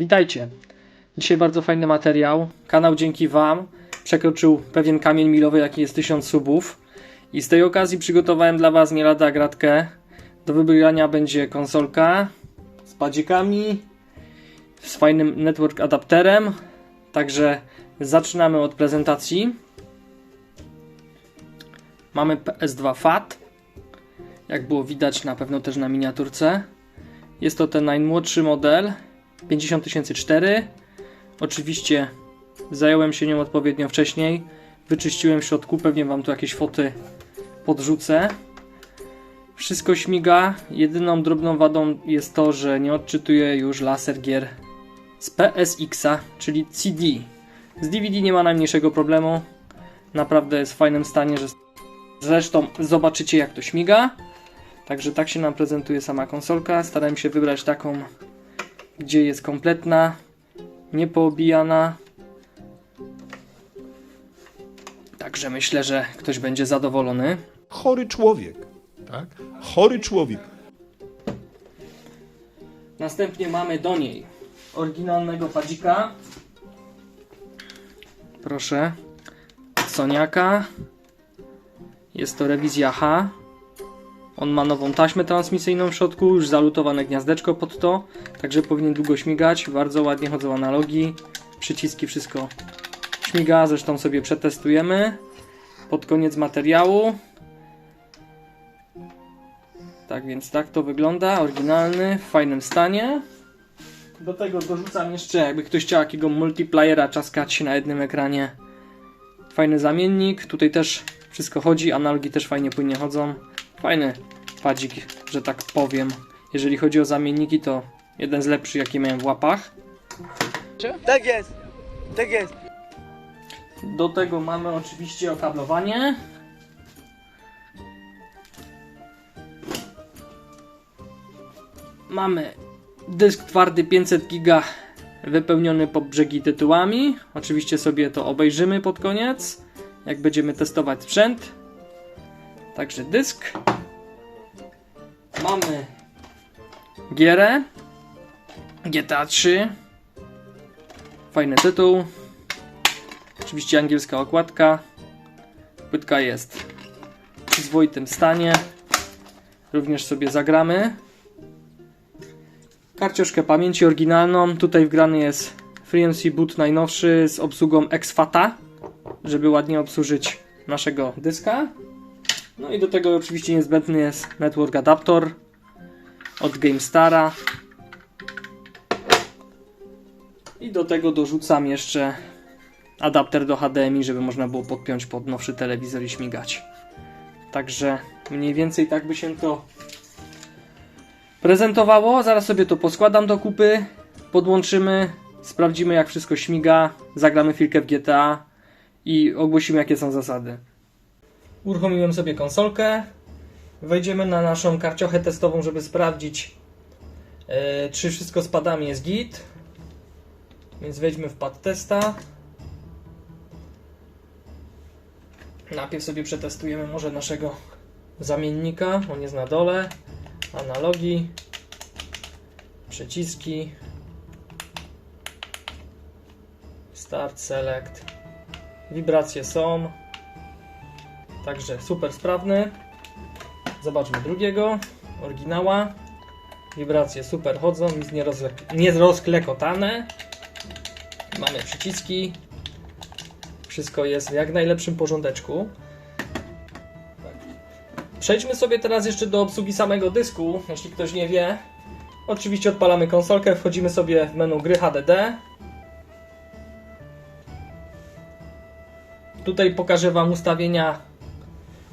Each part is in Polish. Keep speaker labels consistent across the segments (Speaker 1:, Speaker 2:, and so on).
Speaker 1: Witajcie. Dzisiaj bardzo fajny materiał. Kanał dzięki Wam przekroczył pewien kamień milowy, jaki jest 1000 subów. I z tej okazji przygotowałem dla Was nie lada gratkę. Do wybrania będzie konsolka z padzikami, z fajnym network adapterem. Także zaczynamy od prezentacji. Mamy PS2 FAT. Jak było widać na pewno też na miniaturce. Jest to ten najmłodszy model 50004. Oczywiście zająłem się nią odpowiednio wcześniej. Wyczyściłem w środku, pewnie Wam tu jakieś foty podrzucę. Wszystko śmiga. Jedyną drobną wadą jest to, że nie odczytuje już laser gier z PSX-a, czyli CD. Z DVD nie ma najmniejszego problemu. Naprawdę jest w fajnym stanie, że zresztą zobaczycie jak to śmiga. Także tak się nam prezentuje sama konsolka. Starałem się wybrać taką, gdzie jest kompletna, niepoobijana. Także myślę, że ktoś będzie zadowolony.
Speaker 2: chory człowiek. Tak? Chory człowiek.
Speaker 1: Następnie mamy do niej oryginalnego padzika. Proszę. Soniaka. Jest to rewizja H. On ma nową taśmę transmisyjną w środku, już zalutowane gniazdeczko pod to, także powinien długo śmigać. Bardzo ładnie chodzą analogi, przyciski, wszystko śmiga. Zresztą sobie przetestujemy pod koniec materiału. Tak więc tak to wygląda, oryginalny, w fajnym stanie. Do tego dorzucam jeszcze, jakby ktoś chciał jakiego multiplayera czaskać na jednym ekranie. Fajny zamiennik, tutaj też wszystko chodzi, analogi też fajnie płynnie chodzą. Fajny padzik, że tak powiem. Jeżeli chodzi o zamienniki, to jeden z lepszych, jakie miałem w łapach.
Speaker 3: Tak jest! Tak jest!
Speaker 1: Do tego mamy oczywiście okablowanie. Mamy dysk twardy 500 giga wypełniony po brzegi tytułami. Oczywiście sobie to obejrzymy pod koniec, jak będziemy testować sprzęt. Także dysk. Mamy gierę GTA 3. Fajny tytuł. Oczywiście angielska okładka. Płytka jest w przyzwoitym stanie. Również sobie zagramy. Karcioszkę pamięci oryginalną. Tutaj wgrany jest FreeMC Boot najnowszy z obsługą exFATA, żeby ładnie obsłużyć naszego dyska. No i do tego oczywiście niezbędny jest Network Adapter od GameStara. I do tego dorzucam jeszcze adapter do HDMI, żeby można było podpiąć pod nowszy telewizor i śmigać. Także mniej więcej tak by się to prezentowało. Zaraz sobie to poskładam do kupy, podłączymy, sprawdzimy jak wszystko śmiga, zagramy chwilkę w GTA i ogłosimy jakie są zasady. Uruchomiłem sobie konsolkę. Wejdziemy na naszą karciochę testową, żeby sprawdzić e, czy wszystko z padami jest git. Więc wejdźmy w pad testa. Najpierw sobie przetestujemy może naszego zamiennika. On jest na dole. Analogi. Przyciski. Start, select. Wibracje są. Także super sprawny. Zobaczmy drugiego. Oryginała. Wibracje super chodzą, nic nie, rozle- nie rozklekotane. Mamy przyciski. Wszystko jest w jak najlepszym porządeczku. Tak. Przejdźmy sobie teraz jeszcze do obsługi samego dysku, jeśli ktoś nie wie. Oczywiście odpalamy konsolkę, wchodzimy sobie w menu gry HDD. Tutaj pokażę Wam ustawienia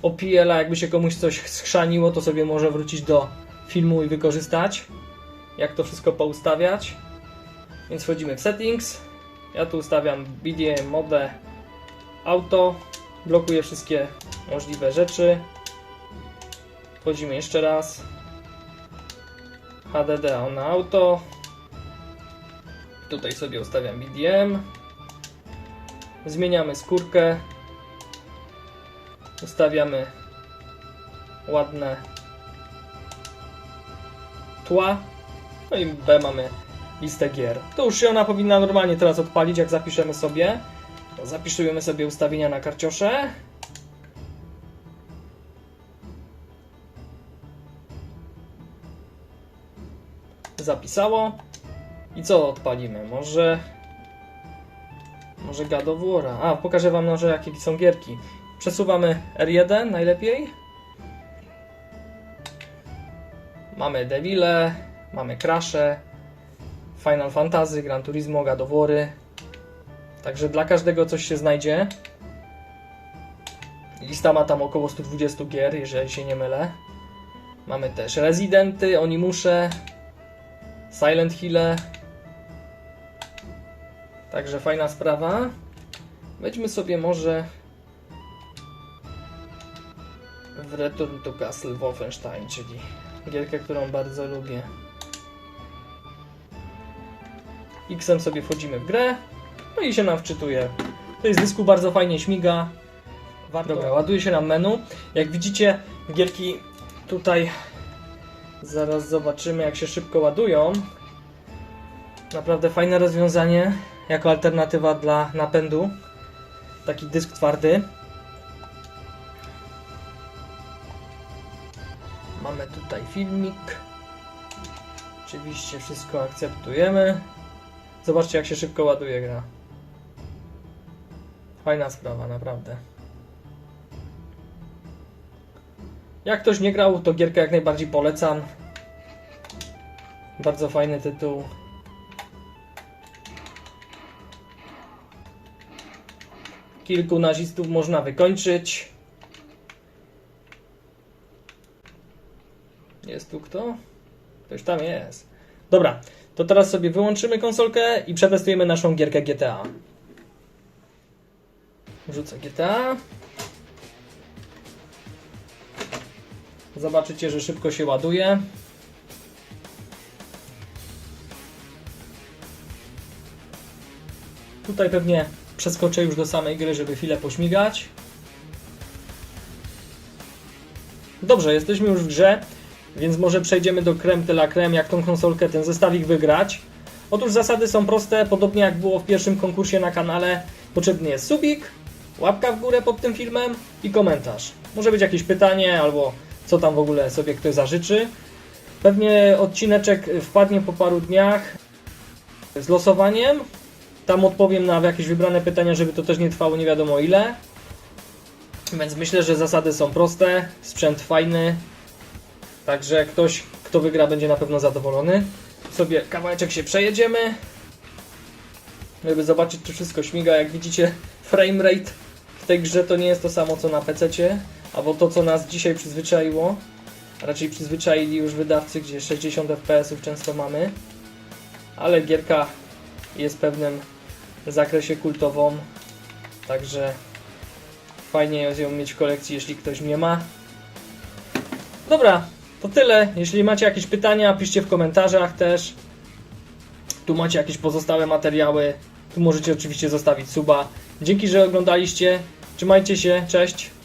Speaker 1: OPL-a, jakby się komuś coś schrzaniło, to sobie może wrócić do filmu i wykorzystać. Jak to wszystko poustawiać. Więc wchodzimy w settings. Ja tu ustawiam BDM modę auto. Blokuję wszystkie możliwe rzeczy. Wchodzimy jeszcze raz. HDD on auto. Tutaj sobie ustawiam BDM. Zmieniamy skórkę. Ustawiamy ładne tła. No i B mamy listę gier. To już się ona powinna normalnie teraz odpalić, jak zapiszemy sobie. Zapiszemy sobie ustawienia na karciosze. Zapisało. I co odpalimy? Może... Może God of War. A, pokażę wam może jakie są gierki. Przesuwamy R1 najlepiej. Mamy Devile, mamy Crash'e, Final Fantasy, Gran Turismo, War'y. Także dla każdego coś się znajdzie. Lista ma tam około 120 gier, jeżeli się nie mylę. Mamy też Residenty, Onimusze, Silent Hill'e. Także fajna sprawa. Wejdźmy sobie może w Return to Castle Wolfenstein, czyli gierkę, którą bardzo lubię. Xem sobie wchodzimy w grę, no i się nam wczytuje. To jest dysku bardzo fajnie śmiga. Warto. Dobra, ładuje się nam menu. Jak widzicie, gierki tutaj zaraz zobaczymy, jak się szybko ładują. Naprawdę fajne rozwiązanie jako alternatywa dla napędu. Taki dysk twardy. Mamy tutaj filmik. Oczywiście wszystko akceptujemy. Zobaczcie jak się szybko ładuje gra. Fajna sprawa, naprawdę. Jak ktoś nie grał, to gierkę jak najbardziej polecam. Bardzo fajny tytuł. Kilku nazistów można wykończyć. Jest tu kto? Ktoś tam jest. Dobra, to teraz sobie wyłączymy konsolkę i przetestujemy naszą gierkę GTA. Wrzucę GTA. Zobaczycie, że szybko się ładuje. Tutaj pewnie przeskoczę już do samej gry, żeby chwilę pośmigać. Dobrze, jesteśmy już w grze, więc może przejdziemy do creme de la creme, jak tą konsolkę, ten zestawik wygrać. Otóż zasady są proste, podobnie jak było w pierwszym konkursie na kanale. Potrzebny jest subik, łapka w górę pod tym filmem i komentarz. Może być jakieś pytanie albo co tam w ogóle sobie ktoś zażyczy. Pewnie odcineczek wpadnie po paru dniach z losowaniem. Tam odpowiem na jakieś wybrane pytania, żeby to też nie trwało nie wiadomo ile. Więc myślę, że zasady są proste, sprzęt fajny. Także ktoś, kto wygra, będzie na pewno zadowolony. Sobie kawałeczek się przejedziemy. Żeby zobaczyć, czy wszystko śmiga. Jak widzicie, framerate w tej grze to nie jest to samo co na PC, albo to, co nas dzisiaj przyzwyczaiło. Raczej przyzwyczaili już wydawcy, gdzie 60 fps często mamy. Ale gierka jest w pewnym zakresie kultową. Także fajnie ją mieć w kolekcji, jeśli ktoś nie ma. Dobra, to tyle. Jeśli macie jakieś pytania, piszcie w komentarzach też. Tu macie jakieś pozostałe materiały. Tu możecie oczywiście zostawić suba. Dzięki, że oglądaliście. Trzymajcie się. Cześć.